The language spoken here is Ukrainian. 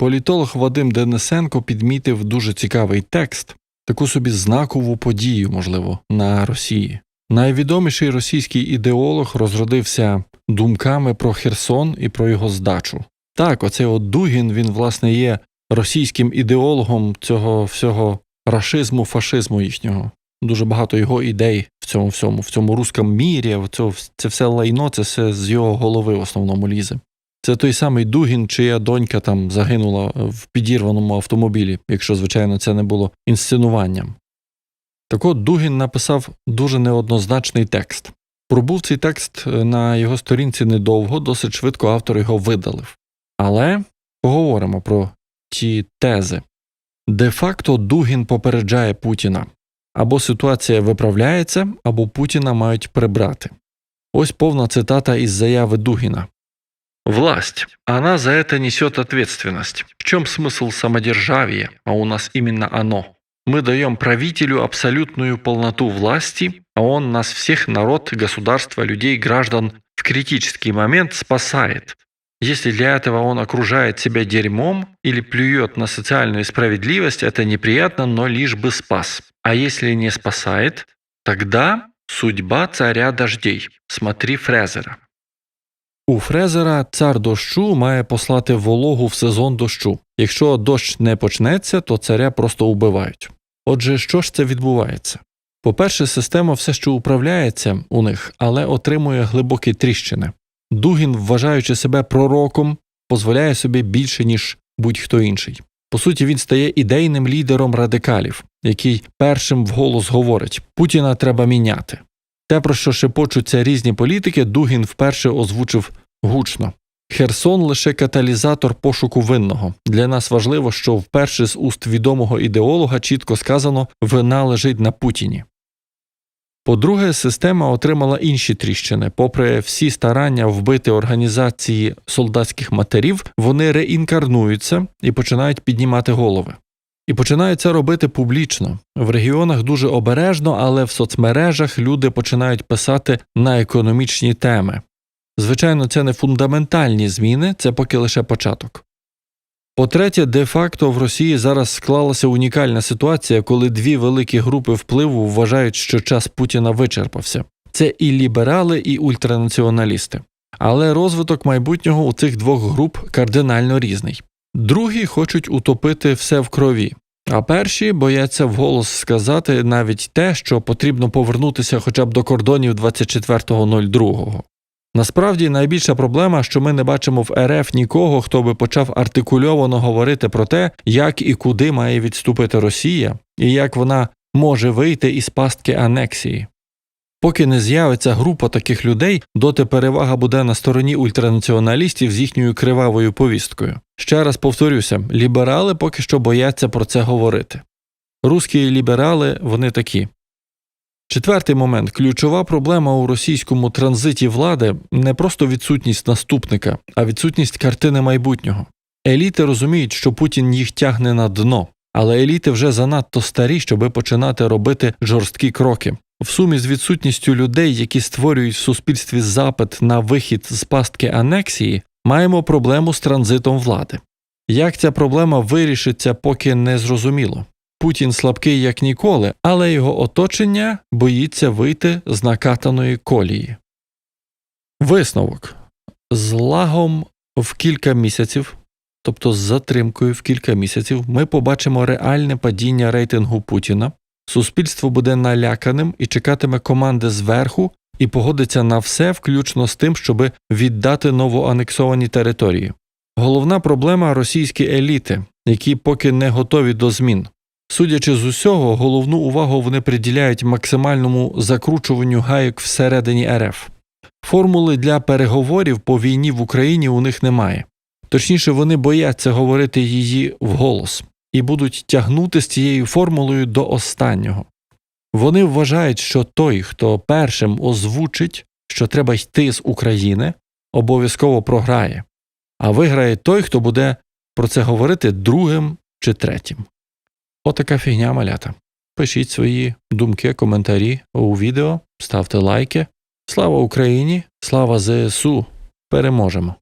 Політолог Вадим Денисенко підмітив дуже цікавий текст, таку собі знакову подію, можливо, на Росії. Найвідоміший російський ідеолог розродився думками про Херсон і про його здачу. Так, оцей от Дугін, він, власне, є російським ідеологом цього всього рашизму, фашизму їхнього. Дуже багато його ідей в цьому всьому, в цьому рускому мірі, це все лайно, це все з його голови в основному лізе. Це той самий Дугін, чия донька там загинула в підірваному автомобілі, якщо, звичайно, це не було інсценуванням. Так от Дугін написав дуже неоднозначний текст. Пробув цей текст на його сторінці недовго, досить швидко автор його видалив. Але поговоримо про ті тези. Де-факто Дугін попереджає Путіна або ситуація виправляється, або Путіна мають прибрати. Ось повна цитата із заяви Дугіна. Власть. Она за это несет ответственность. В чем смысл самодержавия, а у нас именно оно? Мы даем правителю абсолютную полноту власти, а он нас всех, народ, государство, людей, граждан, в критический момент спасает. Если для этого он окружает себя дерьмом или плюет на социальную справедливость, это неприятно, но лишь бы спас. А если не спасает, тогда судьба царя дождей. Смотри Фрезера. У Фрезера цар дощу має послати вологу в сезон дощу. Якщо дощ не почнеться, то царя просто убивають. Отже, що ж це відбувається? По-перше, система все ще управляється у них, але отримує глибокі тріщини. Дугін, вважаючи себе пророком, дозволяє собі більше, ніж будь-хто інший. По суті, він стає ідейним лідером радикалів, який першим вголос говорить Путіна треба міняти. Те, про що шепочуться різні політики, Дугін вперше озвучив гучно. Херсон лише каталізатор пошуку винного. Для нас важливо, що вперше з уст відомого ідеолога чітко сказано вина лежить на Путіні. По-друге, система отримала інші тріщини. Попри всі старання вбити організації солдатських матерів, вони реінкарнуються і починають піднімати голови. І починають це робити публічно. В регіонах дуже обережно, але в соцмережах люди починають писати на економічні теми. Звичайно, це не фундаментальні зміни, це поки лише початок. По-третє, де-факто в Росії зараз склалася унікальна ситуація, коли дві великі групи впливу вважають, що час Путіна вичерпався. Це і ліберали, і ультранаціоналісти. Але розвиток майбутнього у цих двох груп кардинально різний. Другі хочуть утопити все в крові, а перші бояться вголос сказати навіть те, що потрібно повернутися хоча б до кордонів 24.02. Насправді найбільша проблема, що ми не бачимо в РФ нікого, хто би почав артикульовано говорити про те, як і куди має відступити Росія, і як вона може вийти із пастки анексії. Поки не з'явиться група таких людей, доти перевага буде на стороні ультранаціоналістів з їхньою кривавою повісткою. Ще раз повторюся, ліберали поки що бояться про це говорити. Русські ліберали вони такі. Четвертий момент ключова проблема у російському транзиті влади не просто відсутність наступника, а відсутність картини майбутнього. Еліти розуміють, що Путін їх тягне на дно, але еліти вже занадто старі, щоби починати робити жорсткі кроки. В сумі з відсутністю людей, які створюють в суспільстві запит на вихід з пастки анексії, маємо проблему з транзитом влади. Як ця проблема вирішиться, поки не зрозуміло. Путін слабкий як ніколи, але його оточення боїться вийти з накатаної колії. Висновок з лагом в кілька місяців, тобто з затримкою в кілька місяців, ми побачимо реальне падіння рейтингу Путіна. Суспільство буде наляканим і чекатиме команди зверху і погодиться на все, включно з тим, щоб віддати новоанексовані території. Головна проблема російські еліти, які поки не готові до змін. Судячи з усього, головну увагу вони приділяють максимальному закручуванню гайок всередині РФ. Формули для переговорів по війні в Україні у них немає. Точніше, вони бояться говорити її вголос і будуть тягнути з цією формулою до останнього. Вони вважають, що той, хто першим озвучить, що треба йти з України, обов'язково програє, а виграє той, хто буде про це говорити другим чи третім. Отака фігня малята. Пишіть свої думки, коментарі у відео, ставте лайки. Слава Україні! Слава ЗСУ! Переможемо!